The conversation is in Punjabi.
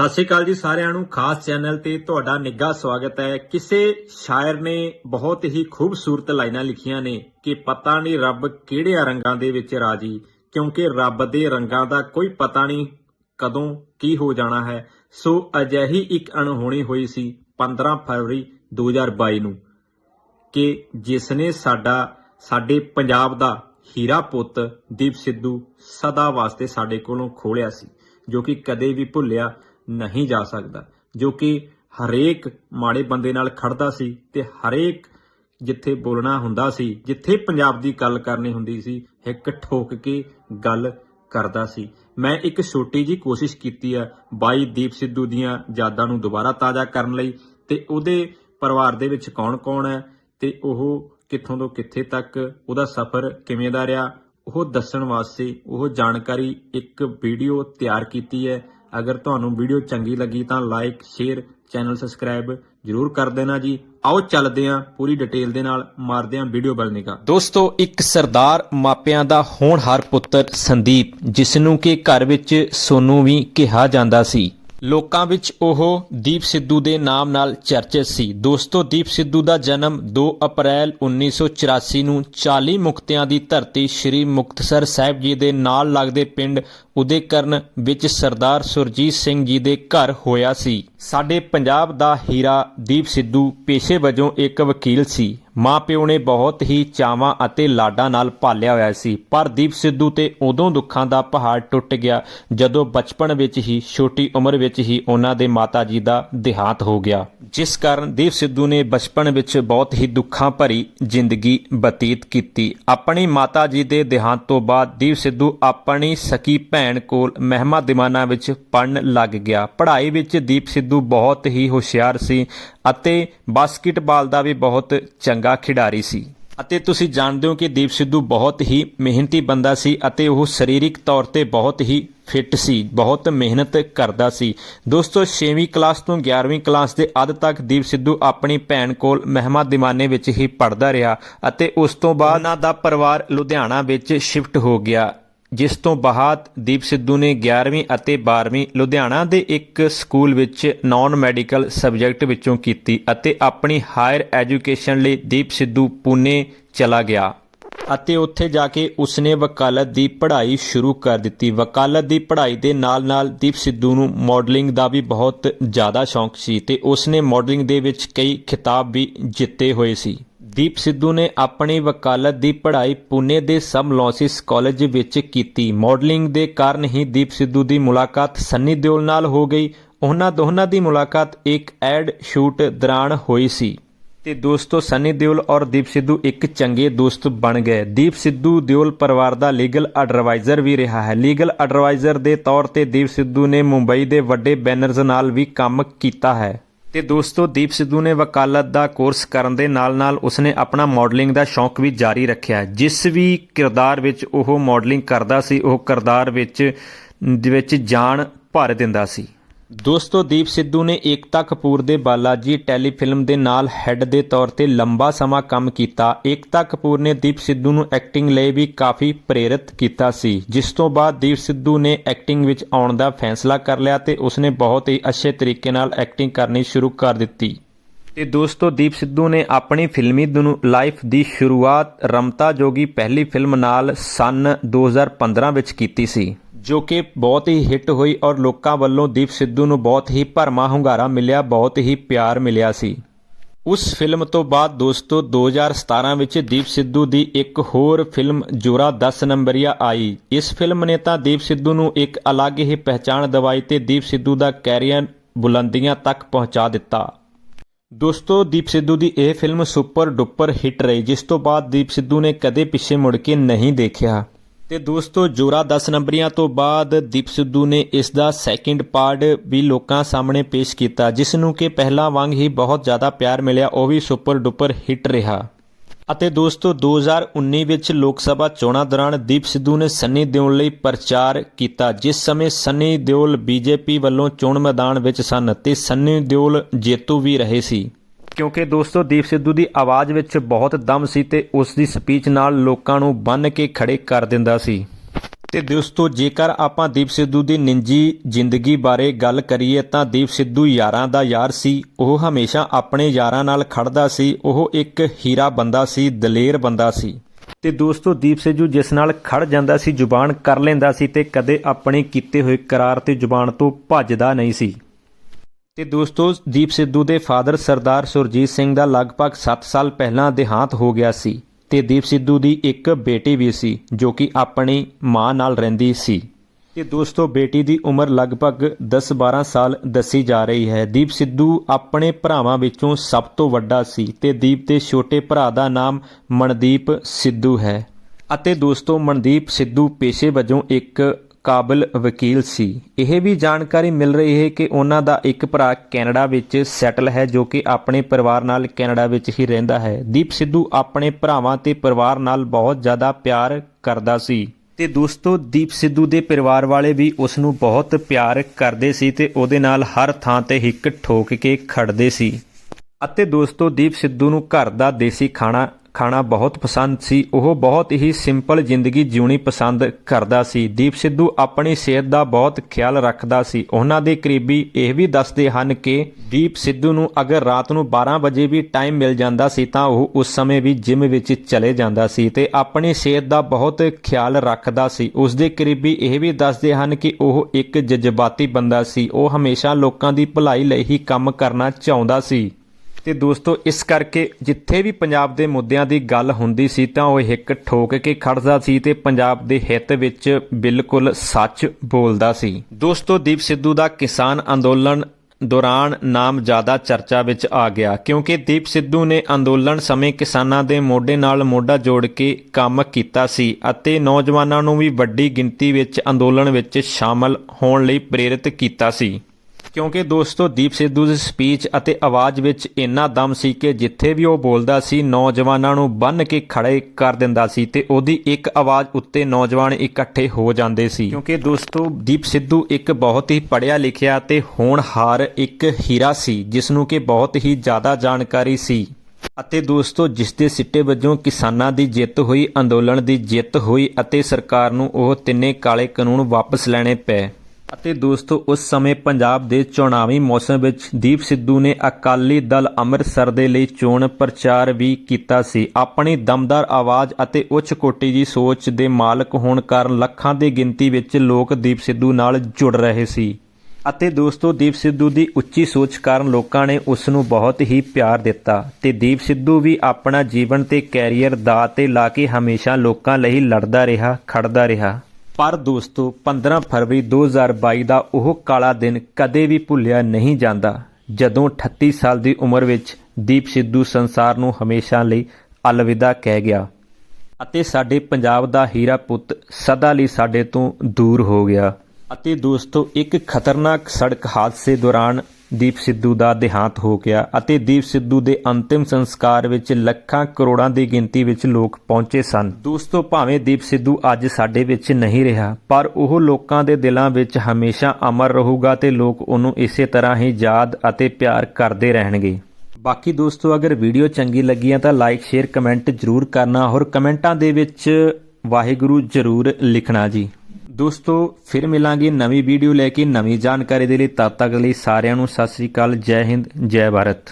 ਸਤਿ ਸ਼੍ਰੀ ਅਕਾਲ ਜੀ ਸਾਰਿਆਂ ਨੂੰ। ਖਾਸ ਚੈਨਲ ਤੇ ਤੁਹਾਡਾ ਨਿੱਘਾ ਸਵਾਗਤ ਹੈ। ਕਿਸੇ ਸ਼ਾਇਰ ਨੇ ਬਹੁਤ ਹੀ ਖੂਬਸੂਰਤ ਲਾਈਨਾਂ ਲਿਖੀਆਂ ਨੇ ਕਿ ਪਤਾ ਨਹੀਂ ਰੱਬ ਕਿਹੜੇ ਰੰਗਾਂ ਦੇ ਵਿੱਚ ਰਾਜੀ, ਕਿਉਂਕਿ ਰੱਬ ਦੇ ਰੰਗਾਂ ਦਾ ਕੋਈ ਪਤਾ ਨਹੀਂ ਕਦੋਂ ਕੀ ਹੋ ਜਾਣਾ ਹੈ। ਸੋ ਅਜਿਹੀ ਇੱਕ ਅਣਹੋਣੀ ਹੋਈ ਸੀ 15 ਫਰਵਰੀ 2022 ਨੂੰ ਕਿ ਜਿਸ ਨੇ ਸਾਡਾ, ਸਾਡੇ ਪੰਜਾਬ ਦਾ ਹੀਰਾ ਪੁੱਤ ਦੀਪ ਸਿੱਧੂ ਸਦਾ ਵਾਸਤੇ ਸਾਡੇ ਕੋਲੋਂ ਖੋਲਿਆ ਸੀ, ਜੋ ਕਿ ਕਦੇ ਵੀ ਭੁੱਲਿਆ ਨਹੀਂ ਜਾ ਸਕਦਾ, ਜੋ ਕਿ ਹਰੇਕ ਮਾੜੇ ਬੰਦੇ ਨਾਲ ਖੜਦਾ ਸੀ ਤੇ ਹਰੇਕ ਜਿੱਥੇ ਬੋਲਣਾ ਹੁੰਦਾ ਸੀ, ਜਿੱਥੇ ਪੰਜਾਬ ਦੀ ਗੱਲ ਕਰਨੀ ਹੁੰਦੀ ਸੀ, ਇੱਕ ਠੋਕ ਕੇ ਗੱਲ ਕਰਦਾ ਸੀ। ਮੈਂ ਇੱਕ ਛੋਟੀ ਜੀ ਕੋਸ਼ਿਸ਼ ਕੀਤੀ ਆ ਬਾਈ ਦੀਪ ਸਿੱਧੂ ਦੀਆਂ ਯਾਦਾਂ ਨੂੰ ਦੁਬਾਰਾ ਤਾਜ਼ਾ ਕਰਨ ਲਈ ਤੇ ਉਹਦੇ ਪਰਿਵਾਰ ਦੇ ਵਿੱਚ ਕੌਣ-ਕੌਣ ਹੈ ਤੇ ਉਹ ਕਿੱਥੋਂ ਤੋਂ ਕਿੱਥੇ ਤੱਕ, ਉਹਦਾ ਸਫ਼ਰ ਕਿਵੇਂ ਦਾ ਰਿਹਾ, ਉਹ ਦੱਸਣ ਵਾਸਤੇ ਉਹ ਜਾਣਕਾਰੀ ਇੱਕ ਵੀਡੀਓ ਤਿਆਰ ਕੀਤੀ ਹੈ ਅਗਰ ਤੁਹਾਨੂੰ ਵੀਡੀਓ ਚੰਗੀ ਲੱਗੀ ਤਾਂ ਲਾਈਕ ਸ਼ੇਅਰ ਚੈਨਲ ਸਬਸਕ੍ਰਾਈਬ ਜਰੂਰ ਕਰ ਦੇਣਾ ਜੀ। ਆਓ ਚੱਲਦੇ ਹਾਂ ਪੂਰੀ ਡਿਟੇਲ ਦੇ ਨਾਲ, ਮਾਰਦੇ ਹਾਂ ਵੀਡੀਓ ਵੱਲ ਨਿਗਾਹ। ਦੋਸਤੋ, ਇੱਕ ਸਰਦਾਰ ਮਾਪਿਆਂ ਦਾ ਹੋਣਹਾਰ ਪੁੱਤਰ ਸੰਦੀਪ ਜਿਸ ਨੂੰ ਕਿ ਘਰ ਵਿੱਚ ਸੋਨੂ ਵੀ ਕਿਹਾ ਜਾਂਦਾ ਸੀ। ਲੋਕਾਂ ਵਿੱਚ ਉਹ ਦੀਪ ਸਿੱਧੂ ਦੇ ਨਾਮ ਨਾਲ ਚਰਚਿਤ ਸੀ। ਦੋਸਤੋ, ਦੀਪ ਸਿੱਧੂ ਦਾ ਜਨਮ 2 ਅਪ੍ਰੈਲ 1984 ਨੂੰ 40 ਮੁਕਤਿਆਂ ਦੀ ਧਰਤੀ ਸ੍ਰੀ ਮੁਕਤਸਰ ਸਾਹਿਬ ਜੀ ਦੇ ਨਾਲ ਲੱਗਦੇ ਪਿੰਡ ਉਦੇਕਰਨ ਵਿੱਚ ਸਰਦਾਰ ਸੁਰਜੀਤ ਸਿੰਘ ਜੀ ਦੇ ਘਰ ਹੋਇਆ ਸੀ। ਸਾਡੇ ਪੰਜਾਬ ਦਾ ਹੀਰਾ ਦੀਪ ਸਿੱਧੂ ਪੇਸ਼ੇ ਵਜੋਂ ਇੱਕ ਵਕੀਲ ਸੀ। ਮਾਂ ਪਿਓ ਨੇ ਬਹੁਤ ਹੀ ਚਾਵਾਂ ਅਤੇ ਲਾਡਾਂ ਨਾਲ ਪਾਲਿਆ ਹੋਇਆ ਸੀ। ਪਰ ਦੀਪ ਸਿੱਧੂ ਤੇ ਉਦੋਂ ਦੁੱਖਾਂ ਦਾ ਪਹਾੜ ਟੁੱਟ ਗਿਆ, ਜਦੋਂ ਬਚਪਨ ਵਿੱਚ ਹੀ, ਛੋਟੀ ਉਮਰ ਵਿੱਚ ਹੀ ਉਹਨਾਂ ਦੇ ਮਾਤਾ ਜੀ ਦਾ ਦੇਹਾਂਤ ਹੋ ਗਿਆ। ਜਿਸ ਕਾਰਨ ਦੀਪ ਸਿੱਧੂ ਨੇ ਬਚਪਨ ਵਿੱਚ ਬਹੁਤ ਹੀ ਦੁੱਖਾਂ ਭਰੀ ਜ਼ਿੰਦਗੀ ਬਤੀਤ ਕੀਤੀ। ਆਪਣੀ ਮਾਤਾ ਜੀ ਦੇ ਦੇਹਾਂਤ ਤੋਂ ਬਾਅਦ ਦੀਪ ਸਿੱਧੂ ਆਪਣੀ ਸਕੀ ਭੈਣ ਕੋਲ ਮਹਿਮਾ ਦਿਮਾਨਾ ਵਿੱਚ ਪੜਨ ਲੱਗ ਗਿਆ। ਪੜ੍ਹਾਈ ਵਿੱਚ ਦੀਪ ਸਿੱਧੂ ਬਹੁਤ ਹੀ ਹੁਸ਼ਿਆਰ ਸੀ ਅਤੇ ਬਾਸਕਟਬਾਲ ਦਾ ਵੀ ਬਹੁਤ ਚੰਗਾ ਖਿਡਾਰੀ ਸੀ। ਅਤੇ ਤੁਸੀਂ ਜਾਣਦੇ ਹੋ ਕਿ ਦੀਪ ਸਿੱਧੂ ਬਹੁਤ ਹੀ ਮਿਹਨਤੀ ਬੰਦਾ ਸੀ ਅਤੇ ਉਹ ਸਰੀਰਕ ਤੌਰ ਤੇ ਬਹੁਤ ਹੀ ਫਿੱਟ ਸੀ, ਬਹੁਤ ਮਿਹਨਤ ਕਰਦਾ ਸੀ। ਦੋਸਤੋ 6ਵੀਂ ਕਲਾਸ ਤੋਂ 11ਵੀਂ ਕਲਾਸ ਦੇ ਅੱਧ ਤੱਕ ਦੀਪ ਸਿੱਧੂ ਆਪਣੀ ਭੈਣ ਕੋਲ ਮਹਿਮਾ ਦਿਮਾਨੇ ਵਿੱਚ ਹੀ ਪੜਦਾ ਰਿਹਾ ਅਤੇ ਉਸ ਤੋਂ ਬਾਅਦ ਉਹਨਾਂ ਦਾ ਪਰਿਵਾਰ ਲੁਧਿਆਣਾ ਵਿੱਚ ਸ਼ਿਫਟ ਹੋ ਗਿਆ। ਜਿਸ ਤੋਂ ਬਾਅਦ ਦੀਪ ਸਿੱਧੂ ਨੇ 11ਵੀਂ ਅਤੇ 12ਵੀਂ ਲੁਧਿਆਣਾ ਦੇ ਇੱਕ ਸਕੂਲ ਵਿੱਚ ਨਾਨ ਮੈਡੀਕਲ ਸਬਜੈਕਟ ਵਿੱਚੋਂ ਕੀਤੀ ਅਤੇ ਆਪਣੀ ਹਾਇਰ ਐਜੂਕੇਸ਼ਨ ਲਈ ਦੀਪ ਸਿੱਧੂ ਪੁਣੇ ਚਲਾ ਗਿਆ। ਅਤੇ ਉੱਥੇ ਜਾ ਕੇ ਉਸਨੇ ਵਕਾਲਤ ਦੀ ਪੜ੍ਹਾਈ ਸ਼ੁਰੂ ਕਰ ਦਿੱਤੀ। ਵਕਾਲਤ ਦੀ ਪੜ੍ਹਾਈ ਦੇ ਨਾਲ-ਨਾਲ ਦੀਪ ਸਿੱਧੂ ਨੂੰ ਮਾਡਲਿੰਗ ਦਾ ਵੀ ਬਹੁਤ ਜ਼ਿਆਦਾ ਸ਼ੌਂਕ ਸੀ ਤੇ ਉਸਨੇ ਮਾਡਲਿੰਗ ਦੇ ਵਿੱਚ ਕਈ ਖਿਤਾਬ ਵੀ ਜਿੱਤੇ ਹੋਏ ਸੀ। ਦੀਪ ਸਿੱਧੂ ਨੇ ਆਪਣੀ ਵਕਾਲਤ ਦੀ ਪੜ੍ਹਾਈ ਪੁਣੇ ਦੇ ਸਮ ਲੌਸਿਸ ਕਾਲਜ ਵਿੱਚ ਕੀਤੀ। ਮਾਡਲਿੰਗ ਦੇ ਕਾਰਨ ਹੀ ਦੀਪ ਸਿੱਧੂ ਦੀ ਮੁਲਾਕਾਤ ਸੰਨੀ ਦਿਓਲ ਨਾਲ ਹੋ ਗਈ। ਉਹਨਾਂ ਦੋਹਾਂ ਦੀ ਮੁਲਾਕਾਤ ਇੱਕ ਐਡ ਸ਼ੂਟ ਦੌਰਾਨ ਹੋਈ ਸੀ। ਤੇ ਦੋਸਤੋ, ਸੰਨੀ ਦਿਓਲ ਔਰ ਦੀਪ ਸਿੱਧੂ ਇੱਕ ਚੰਗੇ ਦੋਸਤ ਬਣ ਗਏ। ਦੀਪ ਸਿੱਧੂ ਦਿਓਲ ਪਰਿਵਾਰ ਦਾ ਲੀਗਲ ਐਡਵਾਈਜ਼ਰ ਵੀ ਰਿਹਾ ਹੈ। ਲੀਗਲ ਐਡਵਾਈਜ਼ਰ ਦੇ ਤੌਰ ਤੇ ਦੀਪ ਸਿੱਧੂ ਨੇ ਮੁੰਬਈ ਦੇ ਵੱਡੇ ਬੈਨਰਜ਼ ਨਾਲ ਵੀ ਕੰਮ ਕੀਤਾ ਹੈ। ਤੇ ਦੋਸਤੋ, ਦੀਪ ਸਿੱਧੂ ਨੇ ਵਕਾਲਤ ਦਾ ਕੋਰਸ ਕਰਨ ਦੇ ਨਾਲ-ਨਾਲ ਉਸਨੇ ਆਪਣਾ ਮਾਡਲਿੰਗ ਦਾ ਸ਼ੌਂਕ ਵੀ ਜਾਰੀ ਰੱਖਿਆ ਜਿਸ ਵੀ ਕਿਰਦਾਰ ਵਿੱਚ ਉਹ ਮਾਡਲਿੰਗ ਕਰਦਾ ਸੀ, ਉਹ ਕਿਰਦਾਰ ਵਿੱਚ, ਦੇ ਵਿੱਚ ਜਾਨ ਭਰ ਦਿੰਦਾ ਸੀ। ਦੋਸਤੋ, ਦੀਪ ਸਿੱਧੂ ਨੇ ਏਕਤਾ ਕਪੂਰ ਦੇ ਬਾਲਾਜੀ ਟੈਲੀਫਿਲਮ ਦੇ ਨਾਲ ਹੈੱਡ ਦੇ ਤੌਰ ਤੇ ਲੰਬਾ ਸਮਾਂ ਕੰਮ ਕੀਤਾ। ਏਕਤਾ ਕਪੂਰ ਨੇ ਦੀਪ ਸਿੱਧੂ ਨੂੰ ਐਕਟਿੰਗ ਲਈ ਵੀ ਕਾਫੀ ਪ੍ਰੇਰਿਤ ਕੀਤਾ ਸੀ। ਜਿਸ ਤੋਂ ਬਾਅਦ ਦੀਪ ਸਿੱਧੂ ਨੇ ਐਕਟਿੰਗ ਵਿੱਚ ਆਉਣ ਦਾ ਫੈਸਲਾ ਕਰ ਲਿਆ ਤੇ ਉਸਨੇ ਬਹੁਤ ਹੀ ਅੱਛੇ ਤਰੀਕੇ ਨਾਲ ਐਕਟਿੰਗ ਕਰਨੀ ਸ਼ੁਰੂ ਕਰ ਦਿੱਤੀ। ਤੇ ਦੋਸਤੋ, ਦੀਪ ਸਿੱਧੂ ਨੇ ਆਪਣੀ ਫਿਲਮੀ ਦੁਨੂ, ਲਾਈਫ ਦੀ ਸ਼ੁਰੂਆਤ ਰਮਤਾ ਜੋਗੀ ਪਹਿਲੀ ਫਿਲਮ ਨਾਲ ਸਨ 2015 ਵਿੱਚ ਕੀਤੀ ਸੀ। ਜੋ ਕਿ ਬਹੁਤ ਹੀ ਹਿੱਟ ਹੋਈ ਔਰ ਲੋਕਾਂ ਵੱਲੋਂ ਦੀਪ ਸਿੱਧੂ ਨੂੰ ਬਹੁਤ ਹੀ ਭਰਮਾ ਹੁੰਗਾਰਾ ਮਿਲਿਆ, ਬਹੁਤ ਹੀ ਪਿਆਰ ਮਿਲਿਆ ਸੀ। ਉਸ ਫਿਲਮ ਤੋਂ ਬਾਅਦ ਦੋਸਤੋ 2017 ਵਿੱਚ ਦੀਪ ਸਿੱਧੂ ਦੀ ਇੱਕ ਹੋਰ ਫਿਲਮ ਜੋਰਾ 10 ਨੰਬਰੀਆ ਆਈ। ਇਸ ਫਿਲਮ ਨੇ ਤਾਂ ਦੀਪ ਸਿੱਧੂ ਨੂੰ ਇੱਕ ਅਲੱਗ ਹੀ ਪਹਿਚਾਣ ਦਿਵਾਈ ਤੇ ਦੀਪ ਸਿੱਧੂ ਦਾ ਕੈਰੀਅਰ ਬੁਲੰਦੀਆਂ ਤੱਕ ਪਹੁੰਚਾ ਦਿੱਤਾ। ਦੋਸਤੋ, ਦੀਪ ਸਿੱਧੂ ਦੀ ਇਹ ਫਿਲਮ ਸੁਪਰ ਡੁਪਰ ਹਿੱਟ ਰਹੀ, ਜਿਸ ਤੋਂ ਬਾਅਦ ਦੀਪ ਸਿੱਧੂ ਨੇ ਕਦੇ ਪਿੱਛੇ ਮੁੜ ਕੇ ਨਹੀਂ ਦੇਖਿਆ। ਤੇ ਦੋਸਤੋ, ਜੋਰਾ 10 ਨੰਬਰੀਆਂ ਤੋਂ ਬਾਅਦ ਦੀਪ ਸਿੱਧੂ ਨੇ ਇਸ ਦਾ ਸੈਕਿੰਡ ਪਾਰਟ ਵੀ ਲੋਕਾਂ ਸਾਹਮਣੇ ਪੇਸ਼ ਕੀਤਾ, ਜਿਸ ਨੂੰ ਕਿ ਪਹਿਲਾਂ ਵਾਂਗ ਹੀ ਬਹੁਤ ਜ਼ਿਆਦਾ ਪਿਆਰ ਮਿਲਿਆ, ਉਹ ਵੀ ਸੁਪਰ ਡੁਪਰ ਹਿੱਟ ਰਿਹਾ। ਅਤੇ ਦੋਸਤੋ 2019 ਵਿੱਚ ਲੋਕ ਸਭਾ ਚੋਣਾਂ ਦੌਰਾਨ ਦੀਪ ਸਿੱਧੂ ਨੇ ਸੰਨੀ ਦਿਓਲ ਲਈ ਪ੍ਰਚਾਰ ਕੀਤਾ, ਜਿਸ ਸਮੇਂ ਸੰਨੀ ਦਿਓਲ ਬੀਜੇਪੀ ਵੱਲੋਂ ਚੋਣ ਮੈਦਾਨ ਵਿੱਚ ਸਨ ਤੇ ਸੰਨੀ ਦਿਓਲ ਜੇਤੂ ਵੀ ਰਹੇ ਸੀ। ਕਿਉਂਕਿ ਦੋਸਤੋ ਦੀਪ ਸਿੱਧੂ ਦੀ ਆਵਾਜ਼ ਵਿੱਚ ਬਹੁਤ ਦਮ ਸੀ ਤੇ ਉਸ ਦੀ ਸਪੀਚ ਨਾਲ ਲੋਕਾਂ ਨੂੰ ਬੰਨ ਕੇ ਖੜੇ ਕਰ ਦਿੰਦਾ ਸੀ। ਤੇ ਦੋਸਤੋ ਜੇਕਰ ਆਪਾਂ ਦੀਪ ਸਿੱਧੂ ਦੀ ਨਿੱਜੀ ਜ਼ਿੰਦਗੀ ਬਾਰੇ ਗੱਲ ਕਰੀਏ ਤਾਂ ਦੀਪ ਸਿੱਧੂ ਯਾਰਾਂ ਦਾ ਯਾਰ ਸੀ। ਉਹ ਹਮੇਸ਼ਾ ਆਪਣੇ ਯਾਰਾਂ ਨਾਲ ਖੜਦਾ ਸੀ। ਉਹ ਇੱਕ ਹੀਰਾ ਬੰਦਾ ਸੀ ਦਲੇਰ ਬੰਦਾ ਸੀ। ਤੇ ਦੋਸਤੋ ਦੀਪ ਸਿੱਧੂ ਜਿਸ ਨਾਲ ਖੜ ਜਾਂਦਾ ਸੀ ਜ਼ੁਬਾਨ ਕਰ ਲੈਂਦਾ ਸੀ ਤੇ ਕਦੇ ਆਪਣੇ ਕੀਤੇ ਹੋਏ ਕਰਾਰ ਤੇ ਜ਼ੁਬਾਨ ਤੋਂ ਭੱਜਦਾ ਨਹੀਂ ਸੀ। ਤੇ ਦੋਸਤੋ, ਦੀਪ ਸਿੱਧੂ ਦੇ ਫਾਦਰ ਸਰਦਾਰ ਸੁਰਜੀਤ ਸਿੰਘ ਦਾ ਲਗਭਗ 7 ਸਾਲ ਪਹਿਲਾਂ ਦੇਹਾਂਤ ਹੋ ਗਿਆ ਸੀ ਤੇ ਦੀਪ ਸਿੱਧੂ ਦੀ ਇੱਕ ਬੇਟੀ ਵੀ ਸੀ, ਜੋ ਕਿ ਆਪਣੀ ਮਾਂ ਨਾਲ ਰਹਿੰਦੀ ਸੀ। ਤੇ ਦੋਸਤੋ, ਬੇਟੀ ਦੀ ਉਮਰ ਲਗਭਗ 10-12 ਸਾਲ ਦੱਸੀ ਜਾ ਰਹੀ ਹੈ। ਦੀਪ ਸਿੱਧੂ ਆਪਣੇ ਭਰਾਵਾਂ ਵਿੱਚੋਂ ਸਭ ਤੋਂ ਵੱਡਾ ਸੀ ਤੇ ਦੀਪ ਦੇ ਛੋਟੇ ਭਰਾ ਦਾ ਨਾਮ ਮਨਦੀਪ ਸਿੱਧੂ ਹੈ। ਅਤੇ ਦੋਸਤੋ, ਮਨਦੀਪ ਸਿੱਧੂ ਪੇਸ਼ੇ ਵਜੋਂ ਇੱਕ ਕਾਬਲ ਵਕੀਲ ਸੀ। ਇਹ ਵੀ ਜਾਣਕਾਰੀ ਮਿਲ ਰਹੀ ਹੈ ਕਿ ਉਹਨਾਂ ਦਾ ਇੱਕ ਭਰਾ ਕੈਨੇਡਾ ਵਿੱਚ ਸੈਟਲ ਹੈ, ਜੋ ਕਿ ਆਪਣੇ ਪਰਿਵਾਰ ਨਾਲ ਕੈਨੇਡਾ ਵਿੱਚ ਹੀ ਰਹਿੰਦਾ ਹੈ। ਦੀਪ ਸਿੱਧੂ ਆਪਣੇ ਭਰਾਵਾਂ ਤੇ ਪਰਿਵਾਰ ਨਾਲ ਬਹੁਤ ਜ਼ਿਆਦਾ ਪਿਆਰ ਕਰਦਾ ਸੀ। ਤੇ ਦੋਸਤੋ, ਦੀਪ ਸਿੱਧੂ ਦੇ ਪਰਿਵਾਰ ਵਾਲੇ ਵੀ ਉਸ ਨੂੰ ਬਹੁਤ ਪਿਆਰ ਕਰਦੇ ਸੀ ਤੇ ਉਹਦੇ ਨਾਲ ਹਰ ਥਾਂ ਤੇ ਹਿੱਕ ਠੋਕ ਕੇ ਖੜਦੇ ਸੀ। ਅਤੇ ਦੋਸਤੋ, ਦੀਪ ਸਿੱਧੂ ਨੂੰ ਘਰ ਦਾ ਦੇਸੀ ਖਾਣਾ ਖਾਣਾ ਬਹੁਤ ਪਸੰਦ ਸੀ, ਉਹ ਬਹੁਤ ਹੀ ਸਿੰਪਲ ਜ਼ਿੰਦਗੀ ਜਿਉਣੀ ਪਸੰਦ ਕਰਦਾ ਸੀ। ਦੀਪ ਸਿੱਧੂ ਆਪਣੀ ਸਿਹਤ ਦਾ ਬਹੁਤ ਖਿਆਲ ਰੱਖਦਾ ਸੀ। ਉਹਨਾਂ ਦੇ ਕਰੀਬੀ ਇਹ ਵੀ ਦੱਸਦੇ ਹਨ ਕਿ ਦੀਪ ਸਿੱਧੂ ਨੂੰ ਅਗਰ ਰਾਤ ਨੂੰ 12 ਵਜੇ ਵੀ ਟਾਈਮ ਮਿਲ ਜਾਂਦਾ ਸੀ ਤਾਂ ਉਹ ਉਸ ਸਮੇਂ ਵੀ ਜਿਮ ਵਿੱਚ ਚਲੇ ਜਾਂਦਾ ਸੀ ਤੇ ਆਪਣੀ ਸਿਹਤ ਦਾ ਬਹੁਤ ਖਿਆਲ ਰੱਖਦਾ ਸੀ। ਉਸ ਦੇ ਕਰੀਬੀ ਇਹ ਵੀ ਦੱਸਦੇ ਹਨ ਕਿ ਉਹ ਇੱਕ ਜਜ਼ਬਾਤੀ ਬੰਦਾ ਸੀ। ਉਹ ਹਮੇਸ਼ਾ ਲੋਕਾਂ ਦੀ ਭਲਾਈ ਲਈ ਹੀ ਕੰਮ ਕਰਨਾ ਚਾਹੁੰਦਾ ਸੀ। ਤੇ ਦੋਸਤੋ, ਇਸ ਕਰਕੇ ਜਿੱਥੇ ਵੀ ਪੰਜਾਬ ਦੇ ਮੁੱਦਿਆਂ ਦੀ ਗੱਲ ਹੁੰਦੀ ਸੀ ਤਾਂ ਉਹ ਇੱਕ ਠੋਕ ਕੇ ਖੜਦਾ ਸੀ ਤੇ ਪੰਜਾਬ ਦੇ ਹਿੱਤ ਵਿੱਚ ਬਿਲਕੁਲ ਸੱਚ ਬੋਲਦਾ ਸੀ। ਦੋਸਤੋ, ਦੀਪ ਸਿੱਧੂ ਦਾ ਕਿਸਾਨ ਅੰਦੋਲਨ ਦੌਰਾਨ ਨਾਮ ਜ਼ਿਆਦਾ ਚਰਚਾ ਵਿੱਚ ਆ ਗਿਆ, ਕਿਉਂਕਿ ਦੀਪ ਸਿੱਧੂ ਨੇ ਅੰਦੋਲਨ ਸਮੇਂ ਕਿਸਾਨਾਂ ਦੇ ਮੋਢੇ ਨਾਲ ਮੋਢਾ ਜੋੜ ਕੇ ਕੰਮ ਕੀਤਾ ਸੀ ਅਤੇ ਨੌਜਵਾਨਾਂ ਨੂੰ ਵੀ ਵੱਡੀ ਗਿਣਤੀ ਵਿੱਚ ਅੰਦੋਲਨ ਵਿੱਚ ਸ਼ਾਮਲ ਹੋਣ ਲਈ ਪ੍ਰੇਰਿਤ ਕੀਤਾ ਸੀ। ਕਿਉਂਕਿ ਦੋਸਤੋ ਦੀਪ ਸਿੱਧੂ ਦੀ ਸਪੀਚ ਅਤੇ ਆਵਾਜ਼ ਵਿੱਚ ਇੰਨਾ ਦਮ ਸੀ ਕਿ ਜਿੱਥੇ ਵੀ ਉਹ ਬੋਲਦਾ ਸੀ, ਨੌਜਵਾਨਾਂ ਨੂੰ ਬੰਨ ਕੇ ਖੜੇ ਕਰ ਦਿੰਦਾ ਸੀ ਤੇ ਉਹਦੀ ਇੱਕ ਆਵਾਜ਼ ਉੱਤੇ ਨੌਜਵਾਨ ਇਕੱਠੇ ਹੋ ਜਾਂਦੇ ਸੀ। ਕਿਉਂਕਿ ਦੋਸਤੋ ਦੀਪ ਸਿੱਧੂ ਇੱਕ ਬਹੁਤ ਹੀ ਪੜ੍ਹਿਆ ਲਿਖਿਆ ਤੇ ਹੋਣਹਾਰ ਇੱਕ ਹੀਰਾ ਸੀ ਜਿਸ ਨੂੰ ਕਿ ਬਹੁਤ ਹੀ ਜ਼ਿਆਦਾ ਜਾਣਕਾਰੀ ਸੀ। ਅਤੇ ਦੋਸਤੋ ਜਿਸ ਦੇ ਸਿੱਟੇ ਵਜੋਂ ਕਿਸਾਨਾਂ ਦੀ ਜਿੱਤ ਹੋਈ, ਅੰਦੋਲਨ ਦੀ ਜਿੱਤ ਹੋਈ ਅਤੇ ਸਰਕਾਰ ਨੂੰ ਉਹ ਤਿੰਨੇ ਕਾਲੇ ਕਾਨੂੰਨ ਵਾਪਸ ਲੈਣੇ ਪਏ। ਅਤੇ ਦੋਸਤੋ, ਉਸ ਸਮੇਂ ਪੰਜਾਬ ਦੇ ਚੋਣਾਵੀ ਮੌਸਮ ਵਿੱਚ ਦੀਪ ਸਿੱਧੂ ਨੇ ਅਕਾਲੀ ਦਲ ਅੰਮ੍ਰਿਤਸਰ ਦੇ ਲਈ ਚੋਣ ਪ੍ਰਚਾਰ ਵੀ ਕੀਤਾ ਸੀ। ਆਪਣੀ ਦਮਦਾਰ ਆਵਾਜ਼ ਅਤੇ ਉੱਚ ਕੋਟੀ ਦੀ ਸੋਚ ਦੇ ਮਾਲਕ ਹੋਣ ਕਾਰਨ ਲੱਖਾਂ ਦੀ ਗਿਣਤੀ ਵਿੱਚ ਲੋਕ ਦੀਪ ਸਿੱਧੂ ਨਾਲ ਜੁੜ ਰਹੇ ਸੀ। ਅਤੇ ਦੋਸਤੋ, ਦੀਪ ਸਿੱਧੂ ਦੀ ਉੱਚੀ ਸੋਚ ਕਾਰਨ ਲੋਕਾਂ ਨੇ ਉਸ ਨੂੰ ਬਹੁਤ ਹੀ ਪਿਆਰ ਦਿੱਤਾ ਤੇ ਦੀਪ ਸਿੱਧੂ ਵੀ ਆਪਣਾ ਜੀਵਨ ਤੇ ਕੈਰੀਅਰ ਦਾ ਤੇ ਲਾ ਕੇ ਹਮੇਸ਼ਾ ਲੋਕਾਂ ਲਈ ਲੜਦਾ ਰਿਹਾ, ਖੜਦਾ ਰਿਹਾ। ਪਰ ਦੋਸਤੋ 15 ਫਰਵਰੀ 2022 ਦਾ ਉਹ ਕਾਲਾ ਦਿਨ ਕਦੇ ਵੀ ਭੁੱਲਿਆ ਨਹੀਂ ਜਾਂਦਾ, ਜਦੋਂ 38 ਸਾਲ ਦੀ ਉਮਰ ਵਿੱਚ ਦੀਪ ਸਿੱਧੂ ਸੰਸਾਰ ਨੂੰ ਹਮੇਸ਼ਾ ਲਈ ਅਲਵਿਦਾ ਕਹਿ ਗਿਆ ਅਤੇ ਸਾਡੇ ਪੰਜਾਬ ਦਾ ਹੀਰਾ ਪੁੱਤ ਸਦਾ ਲਈ ਸਾਡੇ ਤੋਂ ਦੂਰ ਹੋ ਗਿਆ। ਅਤੇ ਦੋਸਤੋ, ਇੱਕ ਖਤਰਨਾਕ ਸੜਕ ਹਾਦਸੇ ਦੌਰਾਨ ਦੀਪ ਸਿੱਧੂ ਦਾ ਦੇਹਾਂਤ ਹੋ ਗਿਆ ਅਤੇ ਦੀਪ ਸਿੱਧੂ ਦੇ ਅੰਤਿਮ ਸੰਸਕਾਰ ਵਿੱਚ ਲੱਖਾਂ ਕਰੋੜਾਂ ਦੀ ਗਿਣਤੀ ਵਿੱਚ ਲੋਕ ਪਹੁੰਚੇ ਸਨ। ਦੋਸਤੋ, ਭਾਵੇਂ ਦੀਪ ਸਿੱਧੂ ਅੱਜ ਸਾਡੇ ਵਿੱਚ ਨਹੀਂ ਰਿਹਾ, ਪਰ ਉਹ ਲੋਕਾਂ ਦੇ ਦਿਲਾਂ ਵਿੱਚ ਹਮੇਸ਼ਾ ਅਮਰ ਰਹੂਗਾ ਤੇ ਲੋਕ ਉਹਨੂੰ ਇਸੇ ਤਰ੍ਹਾਂ ਹੀ ਯਾਦ ਅਤੇ ਪਿਆਰ ਕਰਦੇ ਰਹਿਣਗੇ। ਬਾਕੀ ਦੋਸਤੋ, ਅਗਰ ਵੀਡੀਓ ਚੰਗੀ ਲੱਗੀ ਹੈ ਤਾਂ ਲਾਈਕ, ਸ਼ੇਅਰ, ਕਮੈਂਟ ਜ਼ਰੂਰ ਕਰਨਾ ਔਰ ਕਮੈਂਟਾਂ ਦੇ ਵਿੱਚ ਵਾਹਿਗੁਰੂ ਜ਼ਰੂਰ ਲਿਖਣਾ ਜੀ। ਦੋਸਤੋ, ਫਿਰ ਮਿਲਾਂਗੇ ਨਵੀਂ ਵੀਡੀਓ ਲੈ ਕੇ ਨਵੀਂ ਜਾਣਕਾਰੀ ਦੇ ਲਈ, ਤਦ ਤੱਕ ਲਈ ਸਾਰਿਆਂ ਨੂੰ ਸਤਿ ਸ੍ਰੀ ਅਕਾਲ, ਜੈ ਹਿੰਦ, ਜੈ ਭਾਰਤ।